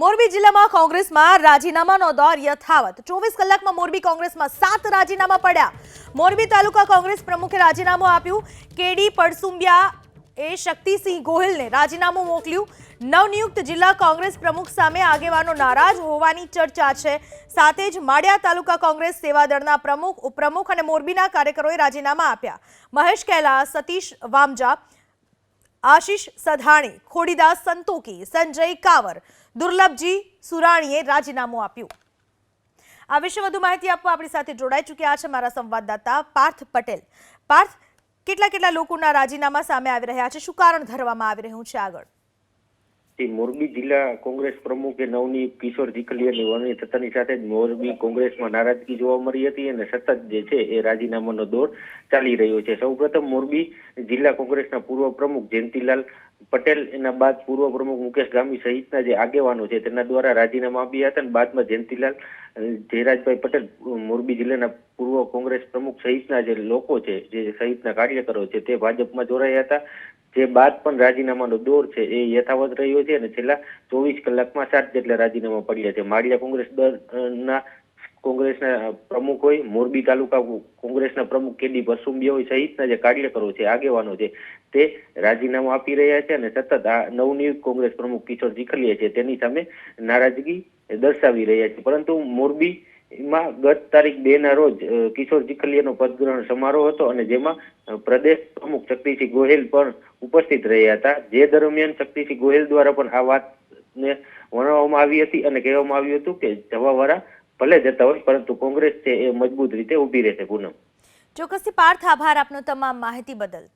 મોરબી જિલ્લામાં કોંગ્રેસમાં રાજીનામાનો દોર યથાવત. ચોવીસ કલાકમાં મોરબી કોંગ્રેસમાં સાત રાજીનામા પડ્યા. મોરબી તાલુકા કોંગ્રેસ પ્રમુખે રાજીનામું આપ્યું. કેડી પડસુંબિયા એ શક્તિસિંહ ગોહિલને રાજીનામું મોકલ્યું. નવનિયુક્ત જિલ્લા કોંગ્રેસ પ્રમુખ સામે આગેવાનો નારાજ હોવાની ચર્ચા છે. સાથે જ માળિયા તાલુકા કોંગ્રેસ સેવાદળના પ્રમુખ, ઉપપ્રમુખ અને મોરબીના કાર્યકરોએ રાજીનામા આપ્યા. મહેશ કૈલા સતીશ વામજા આશીષ સધાણી, ખોડીદાસ સંતોકી, સંજય કાવર, દુર્લભજી સુરાણીએ રાજીનામું આપ્યું. આ વિશે વધુ માહિતી આપવા આપણી સાથે જોડાઈ ચૂક્યા છે મારા સંવાદદાતા પાર્થ પટેલ. પાર્થ, કેટલા કેટલા લોકોના રાજીનામા સામે આવી રહ્યા છે? શું કારણ ધરવામાં આવી રહ્યું છે આગળ? મોરબી જિલ્લા કોંગ્રેસ પ્રમુખે નવની કિશોર જીકલિયાની વરણી થતાની સાથે જ મોરબી કોંગ્રેસમાં નારાજગી જોવા મળી હતી અને સતત જે છે એ રાજીનામાનો દોર ચાલી રહ્યો છે. સૌપ્રથમ મોરબી જિલ્લા કોંગ્રેસના પૂર્વ પ્રમુખ જયંતિલાલ પટેલ, એના બાદ પૂર્વ પ્રમુખ મુકેશ ગામી સહિતના જે આગેવાનો છે તેના દ્વારા રાજીનામા આપ્યા હતા અને બાદમાં જયંતિલાલ જયરાજભાઈ પટેલ, મોરબી જિલ્લાના પૂર્વ કોંગ્રેસ પ્રમુખ સહિતના જે લોકો છે, જે સહિતના કાર્યકરો છે તે ભાજપમાં જોડાયા હતા. જે બાદ પણ રાજીનામાનો દોર છે એ યથાવત રહ્યો છે અને છેલ્લા ચોવીસ કલાકમાં સાત જેટલા રાજીનામા પડ્યા છે. માળિયા કોંગ્રેસ દળના કોંગ્રેસના પ્રમુખ હોય, મોરબી તાલુકા કોંગ્રેસના પ્રમુખ કેડી પરસુંબિયા હોય, સહિતના જે કાર્યકરો છે, આગેવાનો છે, તે રાજીનામું આપી રહ્યા છે અને સતત આ નવનિયુક્ત કોંગ્રેસ પ્રમુખ કિશોર જીખલિયા છે. તેની સામે નારાજગી દર્શાવી રહ્યા છે. પરંતુ મોરબી માં ગત તારીખ બે ના રોજ કિશોર ચીખલિયાનો પદગ્રહણ સમારોહ હતો અને જેમાં પ્રદેશ પ્રમુખ શક્તિસિંહ ગોહિલ પણ ઉપસ્થિત રહ્યા હતા. જે દરમિયાન શક્તિસિંહ ગોહિલ દ્વારા પણ આ વાતને વર્ણવવામાં આવી હતી અને કહેવામાં આવ્યું હતું કે જવાવાળા ભલે જતા હોય, પરંતુ કોંગ્રેસ છે એ મજબૂત રીતે ઊભી રહેશે પૂનમ. ચોક્કસથી પાર્થ આભાર આપનો તમામ માહિતી બદલ.